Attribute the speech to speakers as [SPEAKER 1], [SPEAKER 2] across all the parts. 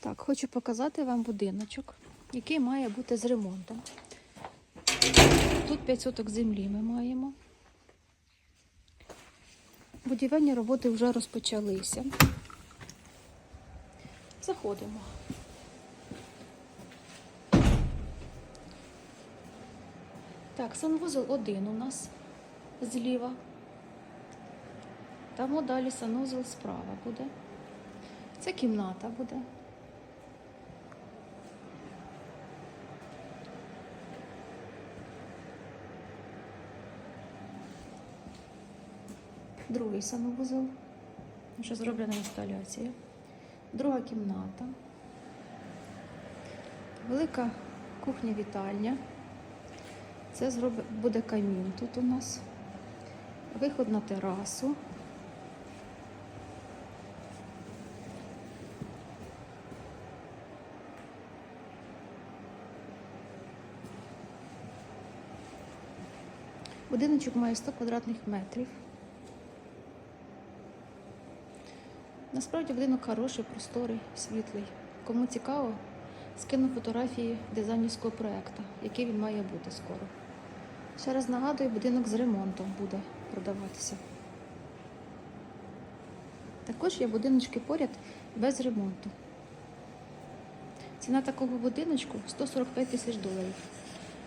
[SPEAKER 1] Так, хочу показати вам будиночок, який має бути з ремонтом. Тут 5 соток землі ми маємо. Будівельні роботи вже розпочалися. Заходимо. Так, санвузол один у нас зліва. Там далі санузел справа буде. Це кімната буде. Другий санвузол. Вже зроблена інсталяція. Друга кімната. Велика кухня-вітальня. Це зроб... буде камін тут у нас. Виход на терасу. Будиночок має 100 квадратних метрів. Насправді будинок хороший, просторий, світлий. Кому цікаво, скину фотографії дизайнерського проєкту, який він має бути скоро. Ще раз нагадую, будинок з ремонтом буде продаватися. Також є будиночки поряд без ремонту. Ціна такого будиночку 145 тисяч доларів.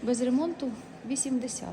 [SPEAKER 1] Без ремонту 80.